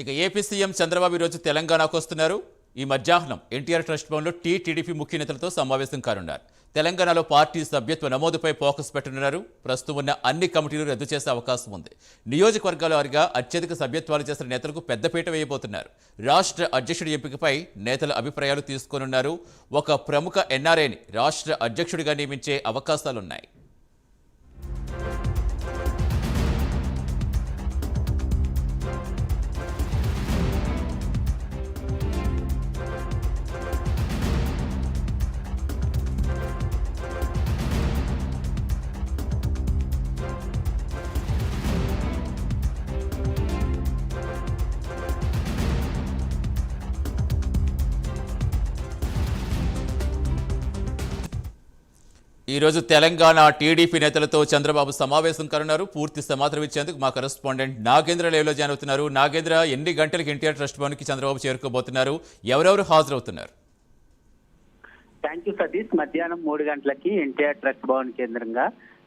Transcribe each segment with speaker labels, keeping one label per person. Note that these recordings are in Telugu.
Speaker 1: ఇక ఏపీ సీఎం చంద్రబాబు ఈరోజు తెలంగాణకు వస్తున్నారు. ఈ మధ్యాహ్నం ఎన్టీఆర్ ట్రస్ట్ భవన్లో టీ టీడీపీ ముఖ్య నేతలతో సమావేశం కానున్నారు. తెలంగాణలో పార్టీ సభ్యత్వ నమోదుపై ఫోకస్ పెట్టనున్నారు. ప్రస్తుతం ఉన్న అన్ని కమిటీలు రద్దు చేసే అవకాశం ఉంది. నియోజకవర్గాల వారిగా అత్యధిక సభ్యత్వాలు చేసిన నేతలకు పెద్దపీట వేయబోతున్నారు. రాష్ట్ర అధ్యక్షుడి ఎంపికపై నేతల అభిప్రాయాలు తీసుకోనున్నారు. ఒక ప్రముఖ ఎన్ఆర్ఐని రాష్ట్ర అధ్యక్షుడిగా నియమించే అవకాశాలున్నాయి. ఈ రోజు తెలంగాణ టీడీపీ నేతలతో చంద్రబాబు సమావేశం కానున్నారు. పూర్తి సమాచారం ఇచ్చేందుకు మా కరెస్పాండెంట్ నాగేంద్ర లేవ్లో జాయిన్ అవుతున్నారు. నాగేంద్ర ఎన్ని గంటలకు ఎన్టీఆర్ ట్రస్ట్ భవన్కి చంద్రబాబు చేరుకోబోతున్నారు? ఎవరెవరు హాజరవుతున్నారు?
Speaker 2: Thank you Satish. మధ్యాహ్నం మూడు గంటలకి ఎన్టీఆర్ ట్రస్ట్ భవన్ కేంద్రంగా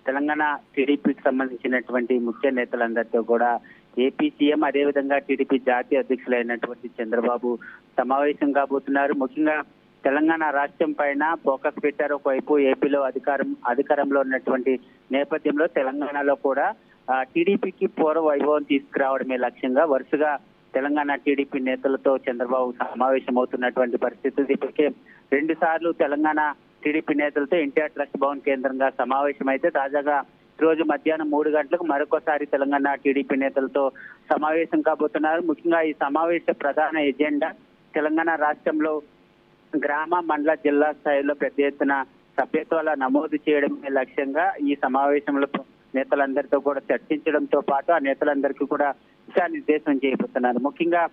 Speaker 2: తెలంగాణ టీడీపీకి సంబంధించినటువంటి ముఖ్య నేతలందరితో కూడా ఏపీ సీఎం అదేవిధంగా టీడీపీ జాతీయ అధ్యక్షులైనటువంటి చంద్రబాబు సమావేశం కాబోతున్నారు. ముఖ్యంగా తెలంగాణ రాష్ట్రం పైన ఫోకస్ పెట్టారు. ఒకవైపు ఏపీలో అధికారం అధికారంలో ఉన్నటువంటి నేపథ్యంలో తెలంగాణలో కూడా టీడీపీకి పూర్వ వైభవం తీసుకురావడమే లక్ష్యంగా వరుసగా తెలంగాణ టీడీపీ నేతలతో చంద్రబాబు సమావేశమవుతున్నటువంటి పరిస్థితి. పరిస్థితులు ఇప్పటికే రెండు సార్లు తెలంగాణ టీడీపీ నేతలతో ఎన్టీఆర్ ట్రస్ట్ భవన్ కేంద్రంగా సమావేశం అయితే తాజాగా ఈ రోజు మధ్యాహ్నం మూడు గంటలకు మరొకసారి తెలంగాణ టీడీపీ నేతలతో సమావేశం కాబోతున్నారు. ముఖ్యంగా ఈ సమావేశ ప్రధాన ఎజెండా తెలంగాణ రాష్ట్రంలో గ్రామ మండల జిల్లా స్థాయిలో పెద్ద ఎత్తున సభ్యత్వాల నమోదు చేయడమే లక్ష్యంగా ఈ సమావేశంలో నేతలందరితో కూడా చర్చించడంతో పాటు ఆ నేతలందరికీ కూడా దిశానిర్దేశం చేయబోతున్నారు. ముఖ్యంగా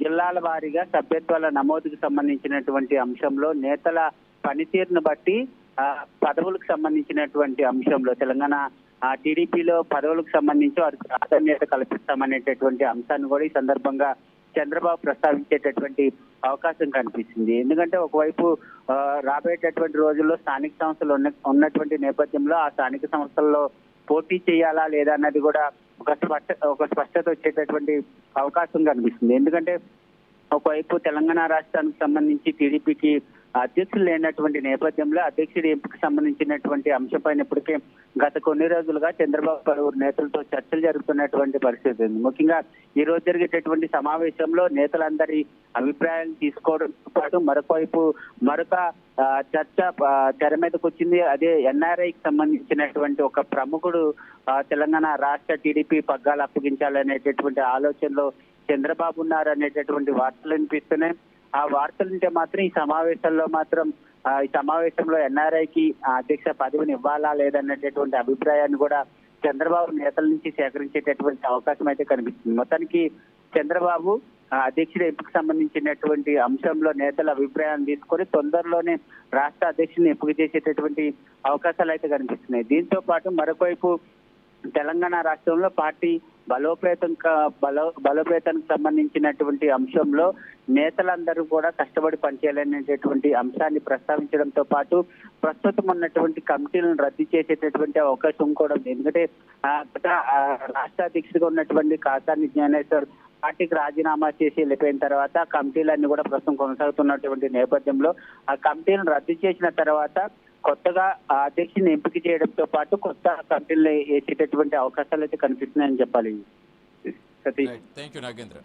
Speaker 2: జిల్లాల వారీగా సభ్యత్వాల నమోదుకు సంబంధించినటువంటి అంశంలో నేతల పనితీరును బట్టి ఆ, పదవులకు సంబంధించినటువంటి అంశంలో తెలంగాణ ఆ టీడీపీలో పదవులకు సంబంధించి వారికి ప్రాధాన్యత కల్పిస్తామనేటటువంటి అంశాన్ని కూడా ఈ సందర్భంగా చంద్రబాబు ప్రస్తావించేటటువంటి అవకాశం కనిపిస్తుంది. ఎందుకంటే ఒకవైపు రాబోయేటటువంటి రోజుల్లో స్థానిక సంస్థలు ఉన్న ఉన్నటువంటి నేపథ్యంలో ఆ స్థానిక సంస్థల్లో పోటీ చేయాలా లేదా అన్నది కూడా ఒక స్పష్ట ఒక స్పష్టత వచ్చేటటువంటి అవకాశం కనిపిస్తుంది. ఎందుకంటే ఒకవైపు తెలంగాణ రాష్ట్రానికి సంబంధించి టీడీపీకి అధ్యక్షులు లేనటువంటి నేపథ్యంలో అధ్యక్షుడి ఎంపిక సంబంధించినటువంటి అంశంపైన ఇప్పటికే గత కొన్ని రోజులుగా చంద్రబాబు పలువురు నేతలతో చర్చలు జరుగుతున్నటువంటి పరిస్థితి ఉంది. ముఖ్యంగా ఈ రోజు జరిగేటటువంటి సమావేశంలో నేతలందరి అభిప్రాయాలు తీసుకోవడంతో పాటు మరొక వైపు మరొక చర్చ తెర మీదకి వచ్చింది. అదే ఎన్ఆర్ఐకి సంబంధించినటువంటి ఒక ప్రముఖుడు తెలంగాణ రాష్ట్ర టీడీపీ పగ్గాలు అప్పగించాలనేటటువంటి ఆలోచనలో చంద్రబాబు ఉన్నారు అనేటటువంటి వార్తలు వినిపిస్తున్నాయి. ఆ వార్తలు ఉంటే మాత్రం ఈ సమావేశంలో మాత్రం ఈ సమావేశంలో ఎన్ఆర్ఐకి అధ్యక్ష పదవిని ఇవ్వాలా లేదనేటటువంటి అభిప్రాయాన్ని కూడా చంద్రబాబు నేతల నుంచి సేకరించేటటువంటి అవకాశం అయితే కనిపిస్తుంది. మొత్తానికి చంద్రబాబు అధ్యక్షుడి ఎంపిక సంబంధించినటువంటి అంశంలో నేతల అభిప్రాయాన్ని తీసుకొని తొందరలోనే రాష్ట్ర అధ్యక్షుడిని ఎంపిక చేసేటటువంటి అవకాశాలు అయితే కనిపిస్తున్నాయి. దీంతో పాటు మరొకవైపు తెలంగాణ రాష్ట్రంలో పార్టీ బలోపేతం బలో బలోపేతానికి సంబంధించినటువంటి అంశంలో నేతలందరూ కూడా కష్టపడి పనిచేయాలనేటటువంటి అంశాన్ని ప్రస్తావించడంతో పాటు ప్రస్తుతం ఉన్నటువంటి కమిటీలను రద్దు చేసేటటువంటి అవకాశం కూడా ఉంది. ఎందుకంటే రాష్ట్ర అధ్యక్షుడిగా ఉన్నటువంటి కాసాని జ్ఞానేశ్వర్ పార్టీకి రాజీనామా చేసి వెళ్ళిపోయిన తర్వాత ఆ కమిటీలన్నీ కూడా ప్రస్తుతం కొనసాగుతున్నటువంటి నేపథ్యంలో ఆ కమిటీలను రద్దు చేసిన తర్వాత కొత్తగా ఆ అధ్యక్షుని ఎంపిక చేయడంతో పాటు కొత్త కమిటీలు వేసేటటువంటి అవకాశాలు అయితే కనిపిస్తున్నాయని చెప్పాలి. సతీష్.
Speaker 1: Thank you Nagendra